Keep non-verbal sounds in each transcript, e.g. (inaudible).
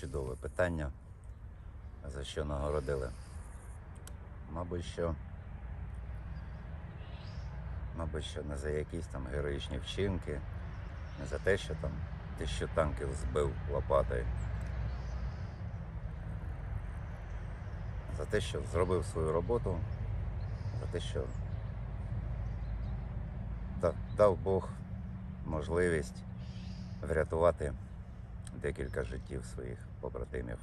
чудове питання, за що нагородили. Мабуть, що. Мабуть, що не за якісь там героїчні вчинки, не за те, що там тисячу танків збив лопатою. За те, що зробив свою роботу, за те, що дав Бог можливість врятувати декілька життів своїх побратимів.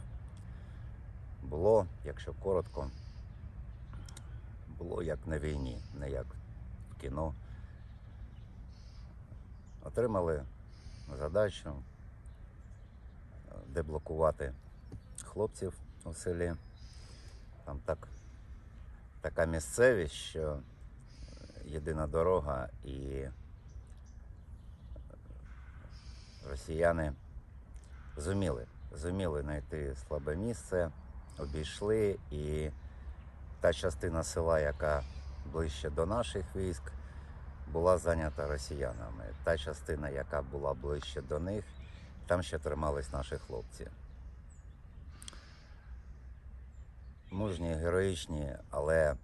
Було, якщо коротко, було як на війні, не як в кіно. Отримали задачу е, деблокувати хлопців у селі. Там так, така місцевість, що єдина дорога і росіяни зуміли, зуміли знайти слабе місце, обійшли і та частина села, яка ближче до наших військ, була зайнята росіянами. Та частина, яка була ближче до них, там ще тримались наші хлопці. Мужні, героїчні, але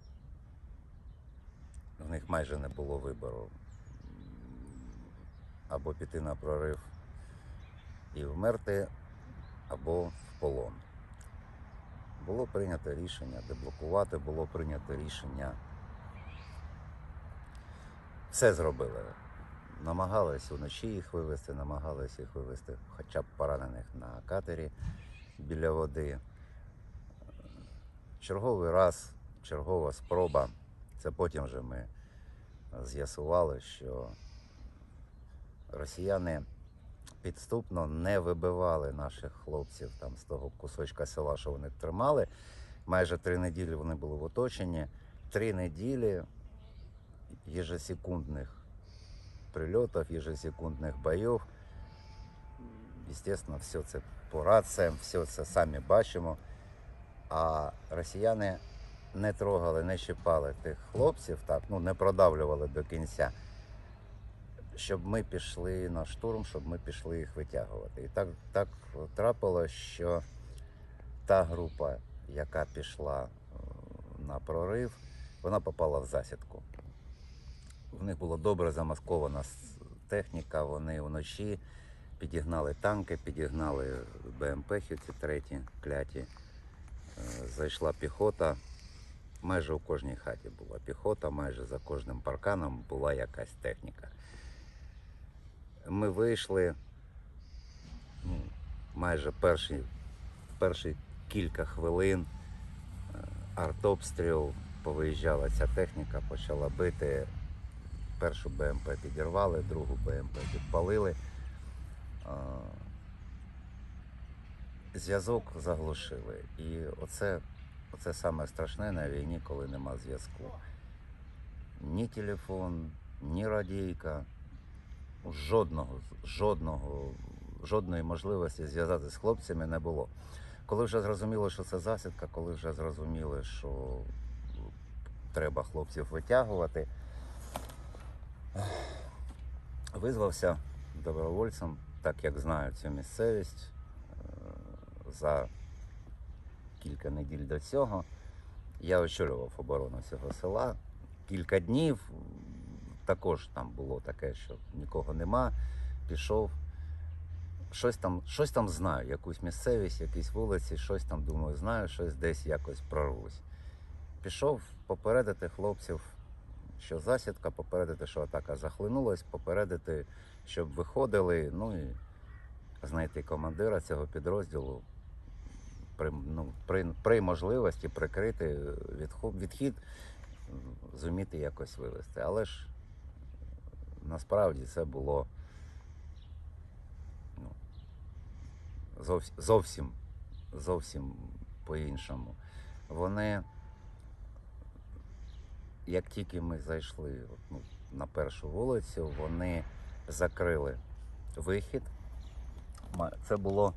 в них майже не було вибору. Або піти на прорив і вмерти, або в полон. Було прийнято рішення деблокувати, було прийнято рішення. Все зробили. Намагались вночі їх вивезти, намагались їх вивезти хоча б поранених на катері біля води. Черговий раз, чергова спроба. Це потім вже ми з'ясували, що росіяни підступно не вибивали наших хлопців там з того кусочка села, що вони тримали. Майже три неділі вони були в оточенні. Три неділі ежесекундних прильотів, ежесекундних бойов. Звісно, все це по раціям, все це самі бачимо. А росіяни не трогали, не щипали тих хлопців, так, ну не продавлювали до кінця, щоб ми пішли на штурм, щоб ми пішли їх витягувати. І так, так трапилось, що та група, яка пішла е, на прорив, вона попала в засідку. В них була добре замаскована техніка, вони вночі підігнали танки, підігнали БМП ці треті, кляті. Е, Зайшла піхота. Майже у кожній хаті була піхота, майже за кожним парканом була якась техніка. Ми вийшли ну, майже перші, перші кілька хвилин е, артобстріл, повиїжджала ця техніка, почала бити. Першу БМП підірвали, другу БМП підпалили. Е, Зв'язок заглушили. І оце, оце саме страшне на війні, коли нема зв'язку. Ні телефон, ні радійка, жодного, жодного, жодної можливості зв'язати з хлопцями не було. Коли вже зрозуміло, що це засідка, коли вже зрозуміли, що треба хлопців витягувати, визвався добровольцем, так як знаю цю місцевість е, за кілька неділь до цього. Я очолював оборону цього села. Кілька днів також там було таке, що нікого нема. Пішов. Щось там, щось там знаю, якусь місцевість, якісь вулиці, щось там думаю, знаю, щось десь якось прорвусь. Пішов попередити хлопців, що засідка, попередити, що атака захлинулась, попередити, щоб виходили, ну і знайти командира цього підрозділу при, ну, при, при можливості прикрити відход, відхід, зуміти якось вивести. Але ж насправді це було ну, зовсім, зовсім, по-іншому. Вони, як тільки ми зайшли ну, на першу вулицю, вони закрили вихід. Це було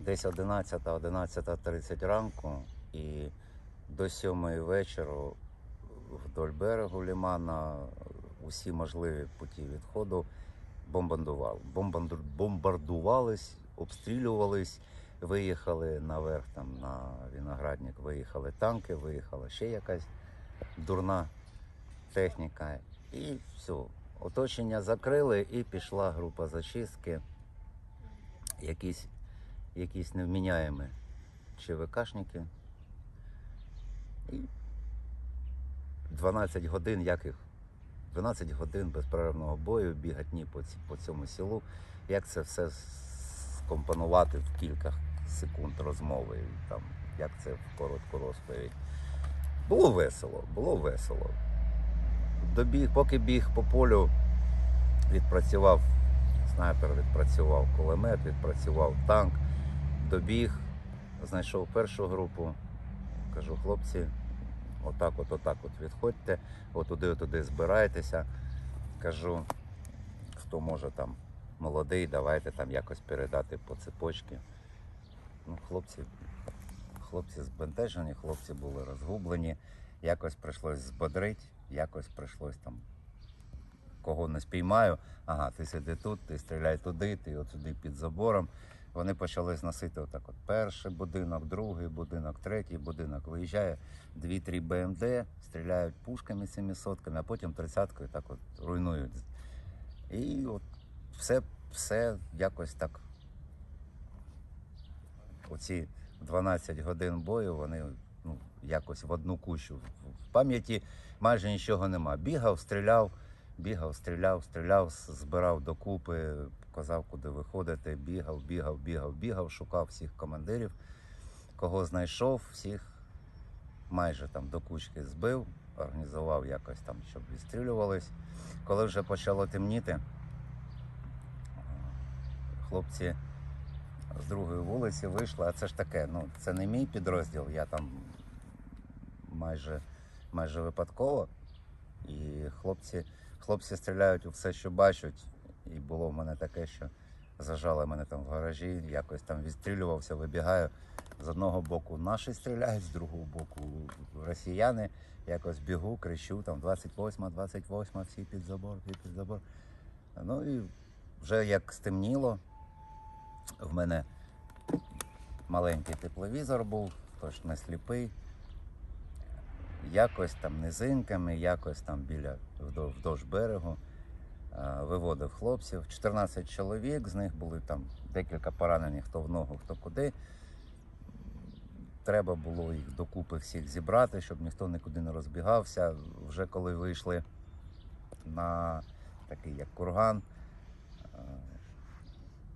десь 11 11.30 ранку і до 7 вечора вдоль берегу лімана усі можливі путі відходу бомбардували. Бомбардувались, обстрілювались Виїхали наверх, там на виноградник, виїхали танки, виїхала ще якась дурна техніка. І все. Оточення закрили і пішла група зачистки. Якісь, якісь невміняємі ЧВКшники. І 12 годин, яких 12 годин безперервного бою, бігатні по, по цьому селу. Як це все скомпонувати в кілька секунд розмови, там, як це в коротку розповідь. Було весело, було весело. Добіг, поки біг по полю, відпрацював снайпер, відпрацював кулемет, відпрацював танк, добіг, знайшов першу групу. Кажу, хлопці, отак, от, отак от відходьте, отуди, отуди збирайтеся. Кажу, хто може там молодий, давайте там якось передати по цепочці. Ну, хлопці, хлопці збентежені, хлопці були розгублені. Якось прийшлось збодрити, якось прийшлось там кого не спіймаю. Ага, ти сиди тут, ти стріляй туди, ти от сюди під забором. Вони почали зносити отак от перший будинок, другий будинок, третій будинок. Виїжджає дві-три БМД, стріляють пушками 700 а потім тридцяткою так от руйнують. І от все, все якось так. Оці 12 годин бою, вони ну, якось в одну кущу. В пам'яті майже нічого нема. Бігав, стріляв, бігав, стріляв, стріляв, збирав докупи, казав, куди виходити, бігав, бігав, бігав, бігав, шукав всіх командирів, кого знайшов, всіх майже там до кучки збив, організував якось там, щоб відстрілювались. Коли вже почало темніти, хлопці з другої вулиці вийшли, а це ж таке, ну це не мій підрозділ, я там майже, майже випадково. І хлопці, хлопці стріляють у все, що бачать. І було в мене таке, що зажали мене там в гаражі, якось там відстрілювався, вибігаю. З одного боку наші стріляють, з другого боку росіяни. Якось бігу, кричу, там 28, 28, всі під забор, всі під забор. Ну і вже як стемніло, в мене маленький тепловізор був, тож не сліпий. Якось там низинками, якось там біля вдовж, берегу виводив хлопців. 14 чоловік, з них були там декілька поранених, хто в ногу, хто куди. Треба було їх докупи всіх зібрати, щоб ніхто нікуди не розбігався. Вже коли вийшли на такий як курган, е,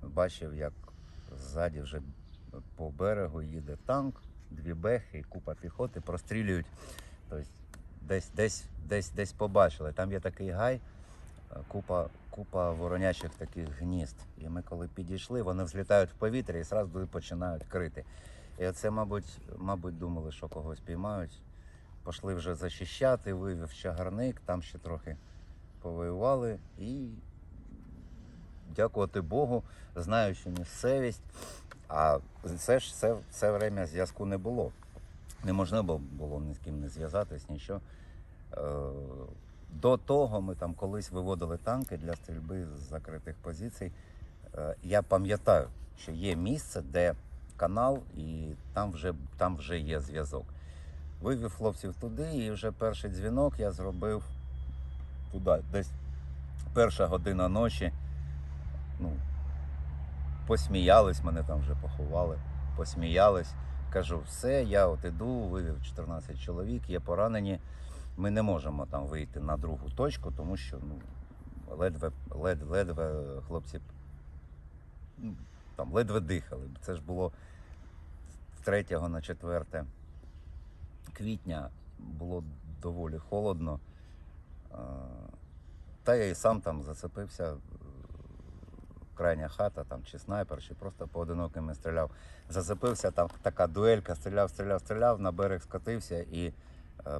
бачив, як ззаді вже по берегу їде танк, дві бехи купа піхоти прострілюють. Тобто десь, десь, десь, десь побачили. Там є такий гай, е, купа, купа воронячих таких гнізд. І ми коли підійшли, вони взлітають в повітря і одразу починають крити. І оце, мабуть, мабуть, думали, що когось піймають. Пішли вже зачищати, вивів чагарник, там ще трохи повоювали і дякувати Богу, знаючи місцевість. А це ж це, це время зв'язку не було. Неможливо було ні з ким не зв'язатись, нічого. До того ми там колись виводили танки для стрільби з закритих позицій. Е, Я пам'ятаю, що є місце, де канал, і там вже, там вже є зв'язок. Вивів хлопців туди, і вже перший дзвінок я зробив туди, десь перша година ночі. Ну, посміялись, мене там вже поховали, посміялись. Кажу, все, я от іду, вивів 14 чоловік, є поранені. Ми не можемо там вийти на другу точку, тому що ну, ледве, ледве, ледве хлопці ну, там ледве дихали. Це ж було з 3 на 4 квітня, було доволі холодно. Та я і сам там зацепився. е, Крайня хата, там чи снайпер, чи просто поодинокими стріляв. Зацепився там така дуелька, стріляв, стріляв, стріляв, на берег скотився і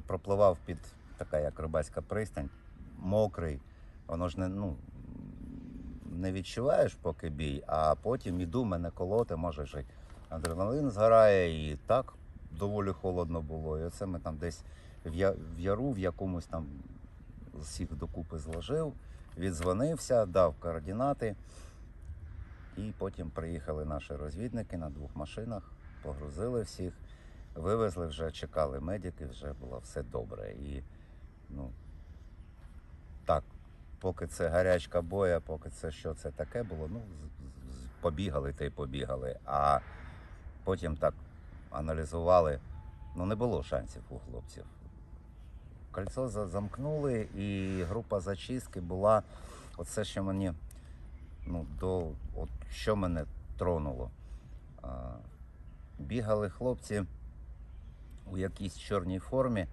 пропливав під така як рибацька пристань, мокрий. Воно ж не, ну, не відчуваєш поки бій, а потім іду, мене колоти, може ж адреналин згорає, і так доволі холодно було. І оце ми там десь в, яру, в якомусь там всіх докупи зложив, віддзвонився, дав координати. І потім приїхали наші розвідники на двох машинах, погрузили всіх, вивезли вже, чекали медики, вже було все добре. І ну, так, поки це гарячка боя, поки це що це таке було, ну, побігали та й побігали. А потім так аналізували, ну не було шансів у хлопців. Кольцо замкнули, і група зачистки була. Оце, що мені ну, до, от, що мене тронуло. Бігали хлопці у якійсь чорній формі.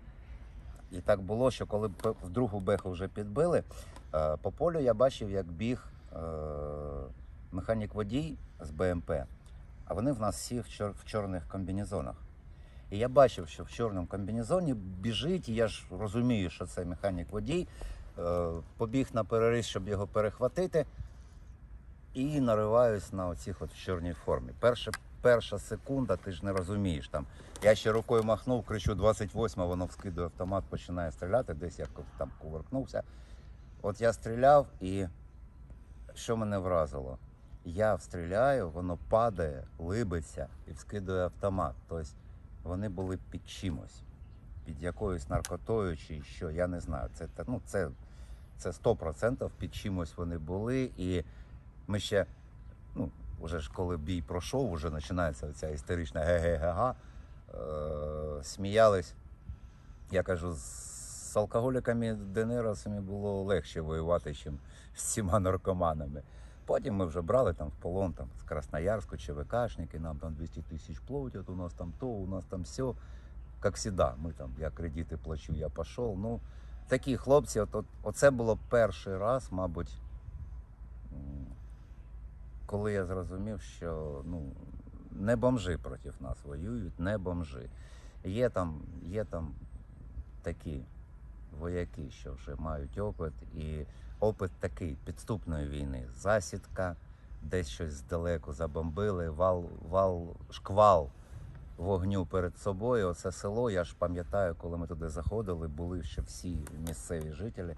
І так було, що коли в другу беху вже підбили, е, по полю я бачив, як біг е, механік водій з БМП, а вони в нас всі в, чорних комбінезонах. І я бачив, що в чорному комбінезоні біжить, і я ж розумію, що це механік водій. Е, побіг на переріз, щоб його перехватити, і нариваюсь на оцих от чорній формі. Перша, перша секунда, ти ж не розумієш там. Я ще рукою махнув, кричу 28, воно вскидує автомат, починає стріляти, десь я там кувыркнувся. От я стріляв, і що мене вразило? Я стріляю, воно падає, либиться і вскидує автомат. Тобто вони були під чимось, під якоюсь наркотою чи що, я не знаю. Це, ну, це, це 100% під чимось вони були. І ми ще, ну, вже ж коли бій пройшов, вже починається ця істерична ге-ге-га-га. Е, сміялись. Я кажу, з алкоголіками денеросами було легше воювати, ніж з цими наркоманами. Потім ми вже брали там в полон там, з Красноярську, ЧВКшники, нам там 200 тисяч платять, у нас там то, у нас там все. Як завжди, ми там, я кредити плачу, я пішов. Ну, такі хлопці, от, от, оце було перший раз, мабуть, коли я зрозумів, що ну, не бомжи проти нас воюють, не бомжи. Є там, є там такі вояки, що вже мають опит, і опит такий підступної війни. Засідка, десь щось здалеку забомбили, вал, вал, шквал вогню перед собою. Оце село, я ж пам'ятаю, коли ми туди заходили, були ще всі місцеві жителі.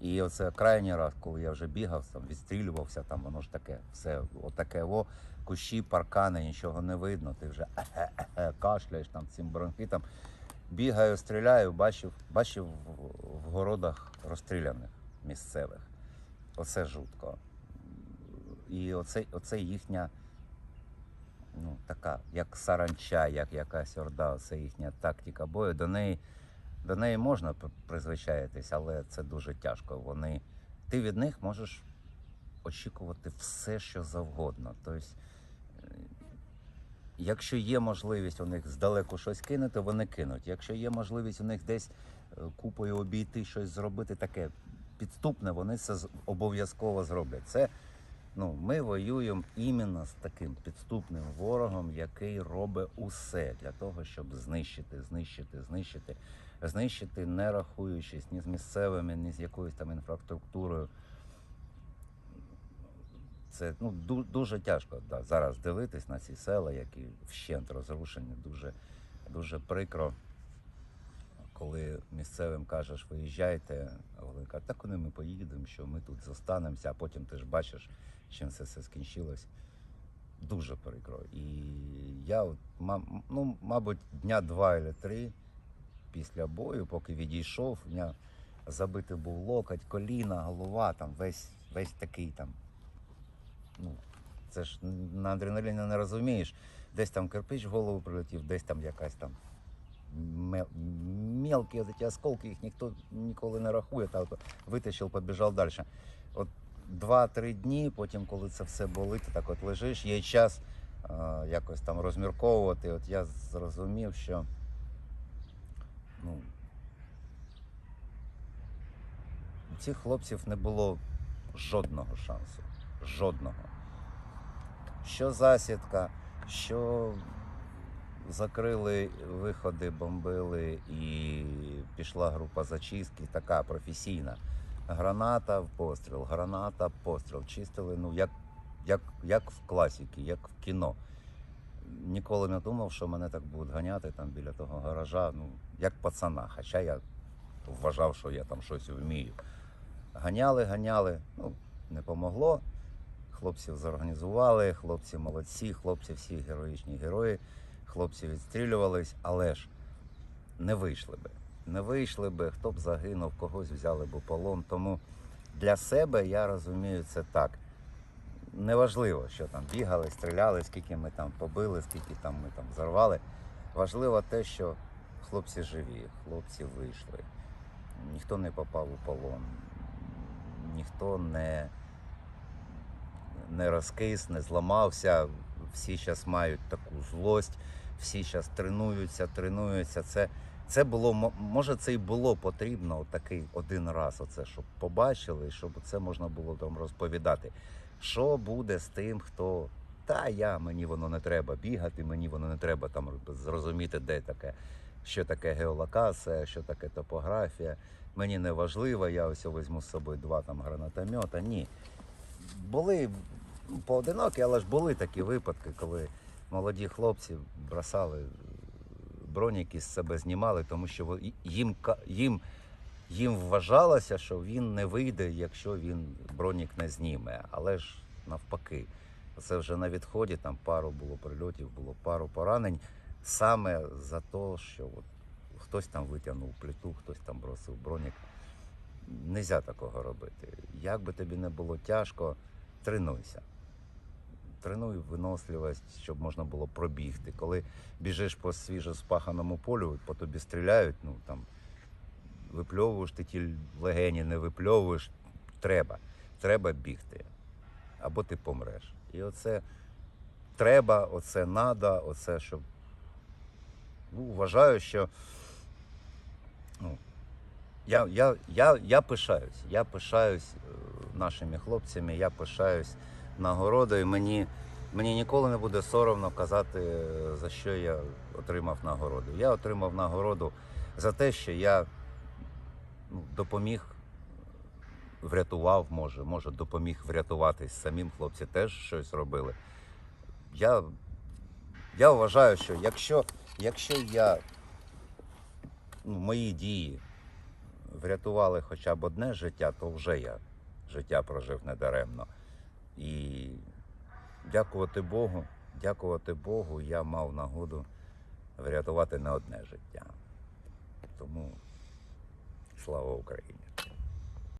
І оце крайній раз, коли я вже бігав, там відстрілювався, там воно ж таке, все отаке о, кущі, паркани, нічого не видно. Ти вже (laughs) кашляєш там цим бронхітом. Бігаю, стріляю, бачив, бачив в городах розстріляних місцевих. Оце жутко. І оце, оце їхня, ну, така, як саранча, як якась орда, це їхня тактика бою. До неї, до неї можна призвичаїтись, але це дуже тяжко. Вони, ти від них можеш очікувати все, що завгодно. Тобто, е, якщо є можливість у них здалеку щось кинути, вони кинуть. Якщо є можливість у них десь е, купою обійти щось зробити таке підступне, вони це обов'язково зроблять. Це ну, ми воюємо іменно з таким підступним ворогом, який робить усе для того, щоб знищити, знищити, знищити, знищити, не рахуючись ні з місцевими, ні з якоюсь там інфраструктурою. Це ну, дуже тяжко да, зараз дивитись на ці села, які вщент розрушені. Дуже, дуже прикро, коли місцевим кажеш, виїжджайте, а вони кажуть, так куди ми поїдемо, що ми тут зостанемося, а потім ти ж бачиш, чим це все скінчилось. Дуже прикро. І я, ну, мабуть, дня два або три після бою, поки відійшов, у мене забитий був локоть, коліна, голова, там весь, весь такий там. Ну, це ж на адреналіні не розумієш. Десь там кирпич в голову прилетів, десь там якась там мел, мелкі осколки, їх ніхто ніколи не рахує, та витащив, побіжав далі. От два-три дні, потім, коли це все болить, ти так от лежиш, є час е, якось там розмірковувати. От я зрозумів, що ну, у цих хлопців не було жодного шансу. Жодного. Що засідка, що закрили виходи, бомбили і пішла група зачистки, така професійна. Граната в постріл, граната постріл. Чистили, ну, як, як, як в класіки, як в кіно. Ніколи не думав, що мене так будуть ганяти там біля того гаража, ну, як пацана. Хоча я вважав, що я там щось вмію. Ганяли, ганяли, ну, не помогло. Хлопців зорганізували, хлопці молодці, хлопці всі героїчні герої, хлопці відстрілювались, але ж не вийшли би. Не вийшли би, хто б загинув, когось взяли б у полон. Тому для себе я розумію це так. Неважливо, що там бігали, стріляли, скільки ми там побили, скільки там ми там взорвали. Важливо те, що хлопці живі, хлопці вийшли. Ніхто не попав у полон, ніхто не, не розкис, не зламався. Всі зараз мають таку злость, всі зараз тренуються, тренуються. Це, це було, мо- може, це і було потрібно такий один раз, оце, щоб побачили, щоб це можна було там розповідати. Що буде з тим, хто та я, мені воно не треба бігати, мені воно не треба там зрозуміти, де таке, що таке геолокація, що таке топографія. Мені не важливо, я ось візьму з собою два там гранатомета. Ні. Були поодинокі, але ж були такі випадки, коли молоді хлопці бросали броніки з себе знімали, тому що їм, їм, їм вважалося, що він не вийде, якщо він бронік не зніме. Але ж навпаки, це вже на відході, там пару було прильотів, було пару поранень. Саме за те, що от хтось там витягнув плиту, хтось там бросив бронік. Нельзя такого робити. Як би тобі не було тяжко, тренуйся. Тренуй виносливість, щоб можна було пробігти. Коли біжиш по свіжо спаханому полю, по тобі стріляють, ну там випльовуєш ти ті легені, не випльовуєш. Треба. Треба бігти. Або ти помреш. І оце треба, оце надо, оце щоб. Ну, вважаю, що ну, я, я, я, я пишаюсь. Я пишаюсь е, нашими хлопцями, я пишаюсь нагородою. Мені, мені ніколи не буде соромно казати, за що я отримав нагороду. Я отримав нагороду за те, що я ну, допоміг, врятував, може, може, допоміг врятуватись самим. Хлопці теж щось робили. Я, я вважаю, що якщо, якщо я ну, мої дії врятували хоча б одне життя, то вже я життя прожив недаремно. І дякувати Богу, дякувати Богу, я мав нагоду врятувати не одне життя. Тому слава Україні!